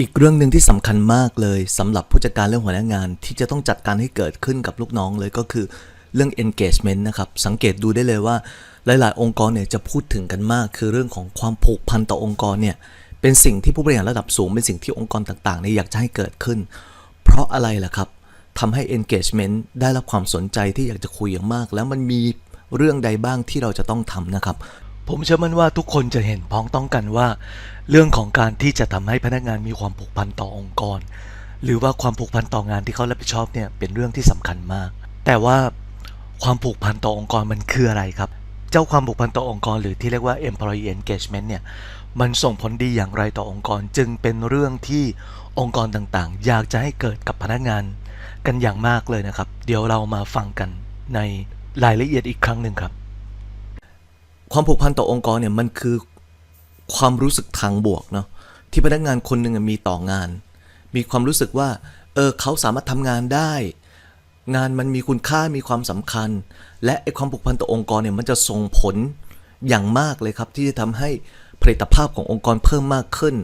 อีกเรื่องหนึ่งที่สำคัญมากเลยสำหรับผู้จัดการเรื่องหัวหน้างาน ที่จะต้องจัดการให้เกิดขึ้นกับลูกน้องเลยก็คือเรื่อง engagement นะครับ สังเกตดูได้เลยว่า หลาย ๆ องค์กรเนี่ยจะพูดถึงกันมาก คือเรื่องของความผูกพันต่อองค์กรเนี่ยเป็นสิ่งที่ผู้บริหารระดับสูง เป็นสิ่งที่องค์กรต่างๆเนี่ยอยากจะให้เกิดขึ้น เพราะอะไรล่ะครับทำให้ engagement ได้รับความสนใจที่อยากจะคุยอย่างมาก แล้วมันมีเรื่องใดบ้างที่เราจะต้องทำนะครับ ผมเชื่อมั่นว่าทุกคนจะเห็นพ้องต้องกันว่า เรื่องของการที่จะทำให้พนักงานมีความผูกพันต่อองค์กร หรือว่าความผูกพันต่องานที่เขารับผิดชอบเนี่ยเป็นเรื่องที่สำคัญมาก แต่ว่าความผูกพันต่อองค์กรมันคืออะไรครับ เจ้าความผูกพันต่อองค์กร หรือที่เรียกว่า employee engagement เนี่ยมันส่งผลดีอย่างไรต่อองค์กร จึงเป็นเรื่องที่องค์กรต่างๆ อยากจะให้เกิดกับพนักงานกันอย่างมากเลยนะครับ เดี๋ยวเรามาฟังกันในรายละเอียดอีกครั้งหนึ่งครับ ความผูกพันต่อองค์กรเนี่ยมันคือความรู้สึกทางบวกเนาะที่พนักงานคนหนึ่งมีต่องาน มีความรู้สึกว่าเออเขาสามารถทำงานได้ งานมันมีคุณค่ามีความสำคัญ และไอความผูกพันต่อองค์กรเนี่ยมันจะส่งผลอย่างมากเลยครับ ที่จะทำให้ผลิตภาพขององค์กรเพิ่มมากขึ้น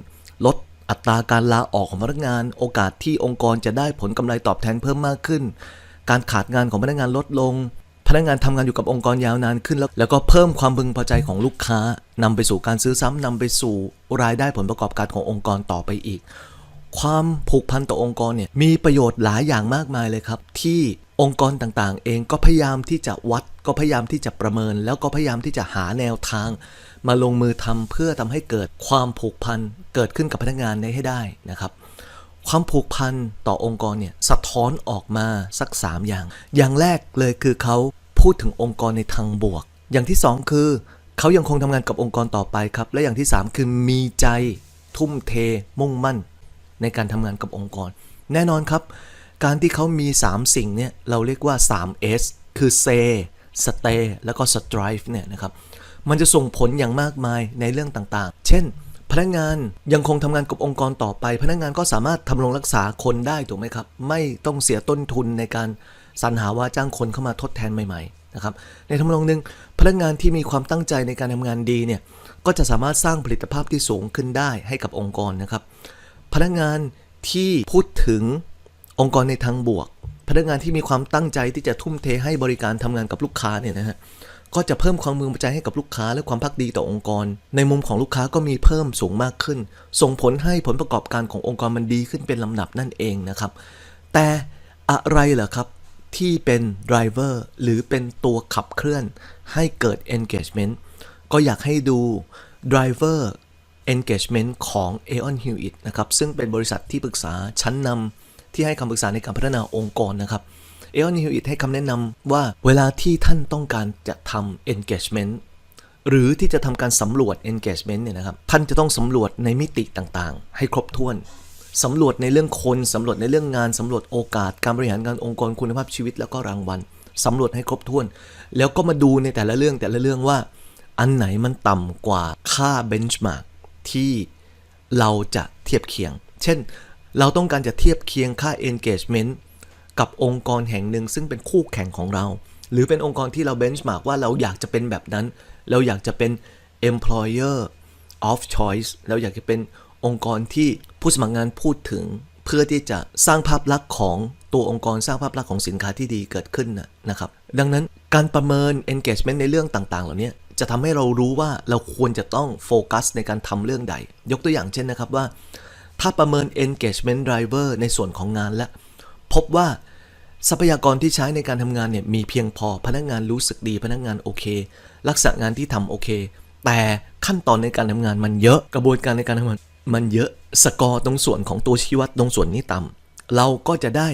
ลดอัตราการลาออกของพนักงาน โอกาสที่องค์กรจะได้ผลกำไรตอบแทนเพิ่มมากขึ้น การขาดงานของพนักงานลดลง พนักงานทำงานอยู่กับองค์กรยาวนานขึ้นแล้ว แล้วก็เพิ่มความพึงพอใจของลูกค้านำไปสู่การซื้อซ้ำนำไปสู่รายได้ผลประกอบการขององค์กรต่อไปอีก ความผูกพันต่อองค์กรเนี่ยมีประโยชน์หลายอย่างมากมายเลยครับ ที่องค์กรต่างๆ เองก็พยายามที่จะวัดก็พยายามที่จะประเมิน แล้วก็พยายามที่จะหาแนวทาง มาลงมือทำเพื่อทำให้เกิดความผูกพันเกิดขึ้นกับพนักงานได้ให้ได้นะครับ ความผูกพันต่อองค์กรเนี่ยสะท้อนออกมาสัก 3 อย่าง อย่างแรกเลยคือเขาพูดถึงองค์กรในทางบวก อย่างที่ 2 คือเขายังคงทำงานกับองค์กรต่อไปครับ และอย่างที่ 3 คือมีใจทุ่มเทมุ่งมั่น ในการทำงานกับองค์กร แน่นอนครับ การที่เขามี 3 สิ่งเนี่ยเราเรียกว่า 3S คือ say stay แล้วก็ strive เนี่ยนะครับมันจะส่งผลอย่างมากมายในเรื่องต่างๆ เช่น พนักงานยังคงทำงานกับองค์กรต่อไป พนักงานก็สามารถทำรงรักษาคนได้ถูกไหมครับ ไม่ต้องเสียต้นทุนในการสรรหาว่าจ้างคนเข้ามาทดแทนใหม่ๆนะครับในทำนองหนึ่งพนักงานที่มีความตั้งใจในการทำงานดีเนี่ยก็จะสามารถสร้างผลิตภาพที่สูงขึ้นได้ให้กับองค์กรนะครับ พนักงานที่พูดถึงองค์กรในทางบวก พนักงานที่มีความตั้งใจที่จะทุ่มเทให้บริการทำงานกับลูกค้าเนี่ยนะฮะ ก็จะเพิ่มความมือใจให้กับลูกค้าและความพักดีต่อองค์กร ในมุมของลูกค้าก็มีเพิ่มสูงมากขึ้น ส่งผลให้ผลประกอบการขององค์กรมันดีขึ้นเป็นลำดับนั่นเองนะครับ แต่อะไรเหรอครับที่เป็น driver หรือเป็นตัวขับเคลื่อนให้เกิด engagement ก็อยากให้ดู driver engagement ของ Aon Hewitt นะครับ ซึ่งเป็นบริษัทที่ปรึกษาชั้นนำที่ให้คำปรึกษาในการพัฒนาองค์กรนะครับ เอออนฮิวอิทให้คำแนะนำว่าเวลาที่ท่านต้องการจะทำ engagement หรือที่จะทำการสำรวจ engagement เนี่ยนะครับ ท่านจะต้องสำรวจในมิติต่างๆ ให้ครบถ้วนสำรวจในเรื่องคนสำรวจในเรื่องงานสำรวจโอกาส การบริหารงานองค์กรคุณภาพชีวิตแล้วก็รางวัลสำรวจให้ครบถ้วน แล้วก็มาดูในแต่ละเรื่องแต่ละเรื่องว่า อันไหนมันต่ำกว่าค่า benchmark ที่เราจะเทียบเคียง เช่น เราต้องการจะเทียบเคียงค่า engagement กับองค์กรแห่งหนึ่งซึ่งเป็นคู่แข่งของเรา หรือเป็นองค์กรที่เราเบนช์มาร์กว่าเราอยากจะเป็นแบบนั้น เราอยากจะเป็น employer of choice เราอยากจะเป็นองค์กรที่ผู้สมัครงานพูดถึง เพื่อที่จะสร้างภาพลักษณ์ของตัวองค์กรสร้างภาพลักษณ์ของสินค้าที่ดีเกิดขึ้นนะครับ ดังนั้นการประเมิน engagement ในเรื่องต่างๆ เหล่านี้จะทำให้เรารู้ว่าเราควรจะต้องโฟกัสในการทำเรื่องใด ยกตัวอย่างเช่นนะครับว่า ถ้าประเมิน engagement driver ในส่วนของงานและ พบว่า ทรัพยากรที่ใช้ในการทำงานเนี่ยมีเพียงพอพนักงานรู้สึกดีพนักงานโอเค ลักษณะงานที่ทำโอเค แต่ขั้นตอนในการทำงานมันเยอะกระบวนการในการทำงานมันเยอะสกอร์ตรงส่วนของตัวชี้วัดตรงส่วนนี้ต่ำเราก็จะได้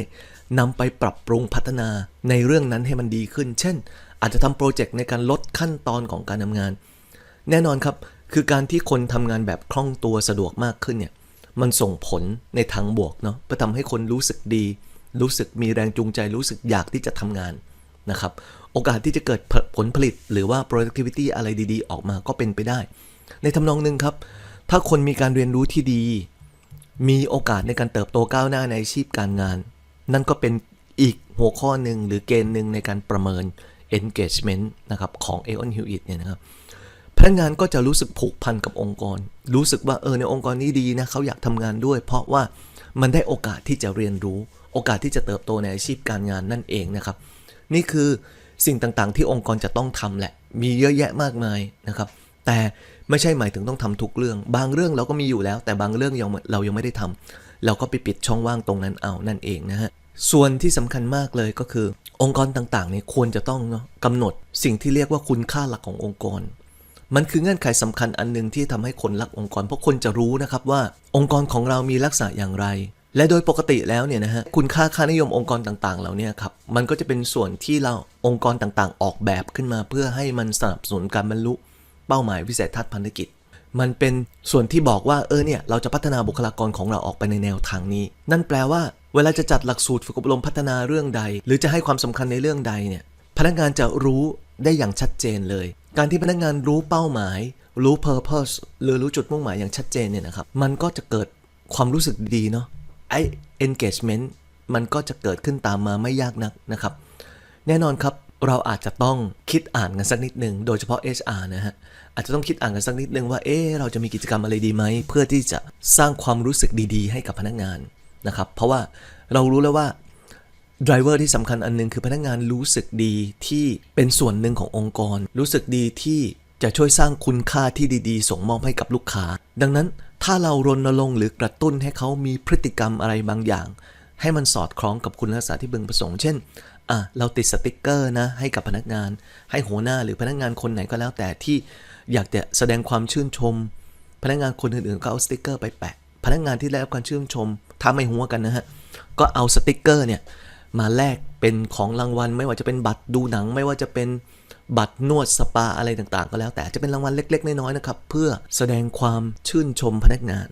นำไปปรับปรุงพัฒนาในเรื่องนั้นให้มันดีขึ้น เช่น อาจจะทำโปรเจกต์ในการลดขั้นตอนของการทำงาน แน่นอนครับคือการที่คนทำงานแบบคล่องตัวสะดวกมากขึ้นเนี่ยมันส่งผลในทางบวกเนาะเพื่อทำให้คนรู้สึกดี รู้สึกมีแรงจูงใจ รู้สึกอยากที่จะทำงานนะครับ โอกาสที่จะเกิดผลผลิตหรือว่า productivity อะไรดีๆ ออกมาก็เป็นไปได้ ในทำนองหนึ่งครับ ถ้าคนมีการเรียนรู้ที่ดี มีโอกาสในการเติบโตก้าวหน้าในอาชีพการงาน นั่นก็เป็นอีกหัวข้อหนึ่งหรือเกณฑ์หนึ่งในการประเมิน engagement นะครับของ Aon Hewitt เนี่ยนะครับ พนักงานก็จะรู้สึกผูกพันกับองค์กร รู้สึกว่าเออในองค์กรนี้ดีนะเขาอยากทำงานด้วย เพราะว่ามันได้โอกาสที่จะเรียนรู้ โอกาสที่จะเติบโตในอาชีพการงานนั่นเองนะครับ นี่คือสิ่งต่างๆ ที่องค์กรจะต้องทำแหละ มีเยอะแยะมากมายนะครับ แต่ไม่ใช่หมายถึงต้องทำทุกเรื่อง บางเรื่องเราก็มีอยู่แล้ว แต่บางเรื่องยังเรายังไม่ได้ทำเราก็ไปปิดช่องว่างตรงนั้นเอานั่นเองนะฮะส่วนที่สำคัญมากเลยก็คือ องค์กรต่างๆเนี่ยควรจะต้องเนาะกำหนดสิ่งที่เรียกว่าคุณค่าหลักขององค์กร มันคือเงื่อนไขสำคัญอันหนึ่งที่ทำให้คนรักองค์กร เพราะคนจะรู้นะครับว่าองค์กรของเรามีลักษณะอย่างไร และโดยปกติแล้วเนี่ยนะฮะคุณค่าค่านิยมองค์กรต่างๆเหล่าเนี้ครับมันก็จะเป็นส่วนที่เราองค์กรต่างๆ ออกแบบขึ้นมา เพื่อให้มันสนับสนุนการบรรลุเป้าหมายวิสัยทัศน์พันธกิจ มันเป็นส่วนที่บอกว่าเออเนี่ยเราจะพัฒนาบุคลากรของเราออกไปในแนวทางนี้ นั่นแปลว่าเวลาจะจัดหลักสูตรฝึกอบรมพัฒนาเรื่องใด หรือจะให้ความสำคัญในเรื่องใดเนี่ยพนักงานจะรู้ ได้อย่างชัดเจนเลย การที่พนักงานรู้เป้าหมาย รู้ purpose หรือรู้จุดมุ่งหมายอย่างชัดเจนเนี่ยนะครับ มันก็จะเกิดความรู้สึกดีเนาะไอ engagement มันก็จะเกิดขึ้นตามมาไม่ยากนักนะครับ แน่นอนครับเราอาจจะต้องคิดอ่านกันสักนิดหนึ่งโดยเฉพาะ HR นะฮะอาจจะต้องคิดอ่านกันสักนิดหนึ่งว่าเอ๊เราจะมีกิจกรรมอะไรดีไหม เพื่อที่จะสร้างความรู้สึกดีๆ ให้กับพนักงานนะครับ เพราะว่าเรารู้แล้วว่า driver ที่สำคัญอันหนึงคือพนักงานรู้สึกดีที่เป็นส่วนหนึ่งขององค์กร รู้สึกดีที่จะช่วยสร้างคุณค่าที่ดีๆ ส่งมอบให้กับลูกค้า ดังนั้นถ้าเรารณรงค์หรือกระตุ้นให้เขามีพฤติกรรมอะไรบางอย่าง ให้มันสอดคล้องกับคุณลักษณะที่บึงประสงค์ เช่นอะเราติดสติกเกอร์นะให้กับพนักงาน ให้หัวหน้าหรือพนักงานคนไหนก็แล้วแต่ที่อยากจะแสดงความชื่นชม พนักงานคนอื่นๆก็เอาสติกเกอร์ไปแปะ พนักงานที่ได้รับการชื่นชมถ้าไม่หัวกันนะฮะก็เอาสติกเกอร์เนี่ย มาแลกเป็นของรางวัล ไม่ว่าจะเป็นบัตรดูหนัง ไม่ว่าจะเป็นบัตรนวดสปาอะไรต่างๆ ก็แล้ว แต่จะเป็นรางวัลเล็ก ๆ น้อยๆนะครับ เพื่อแสดงความชื่นชมพนักงาน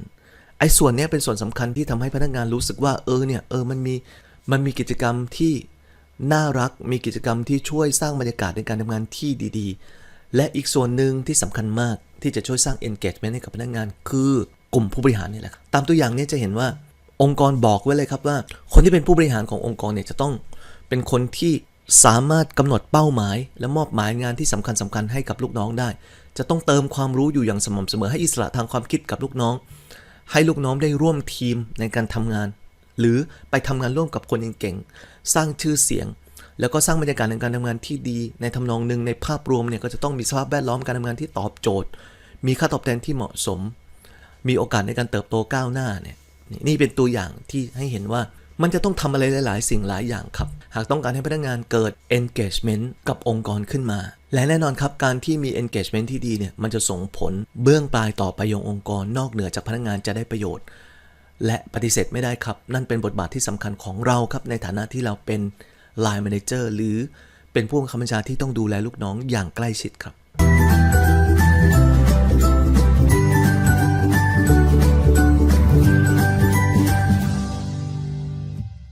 ไอ้ส่วนนี้เป็นส่วนสำคัญที่ทำให้พนักงานรู้สึกว่าเออเนี่ยเออมันมีมันมีกิจกรรมที่น่ารักมีกิจกรรมที่ช่วยสร้างบรรยากาศในการทำงานที่ดีๆ และอีกส่วนหนึ่งที่สำคัญมากที่จะช่วยสร้าง engagement ให้กับพนักงาน คือกลุ่มผู้บริหารนี่แหละตามตัวอย่างนี้จะเห็นว่า องค์กรบอกไว้เลยครับว่า คนที่เป็นผู้บริหารขององค์กรเนี่ยจะต้องเป็นคนที่สามารถกำหนดเป้าหมาย และมอบหมายงานที่สำคัญสคัญให้กับลูกน้องได้ จะต้องเติมความรู้อยู่อย่างสม่ำเสมอให้อิสระทางความคิดกับลูกน้อง ให้ลูกน้องได้ร่วมทีมในการทำงาน หรือไปทำงานร่วมกับคนเก่งๆสร้างชื่อเสียง แล้วก็สร้างบรรยากาศในการทำงานที่ดี ในทำนองหนึ่งในภาพรวมเนี่ยก็จะต้องมีสภาพแวดล้อมการทำงานที่ตอบโจทย์ มีค่าตอบแทนที่เหมาะสม มีโอกาสในการเติบโตก้าวหน้าเนี่ย นี่เป็นตัวอย่างที่ให้เห็นว่ามันจะต้องทำอะไรหลาย ๆ สิ่งหลายอย่างครับ หากต้องการให้พนักงานเกิด engagement กับองค์กรขึ้นมา และแน่นอนครับ การที่มี engagement ที่ดีเนี่ย มันจะส่งผลเบื้องปลายต่อไปยังองค์กรนอกเหนือจากพนักงานจะได้ประโยชน์ และปฏิเสธไม่ได้ครับ นั่นเป็นบทบาทที่สำคัญของเราครับ ในฐานะที่เราเป็น Line Manager หรือเป็นผู้บังคับบัญชาที่ต้องดูแลลูกน้องอย่างใกล้ชิดครับ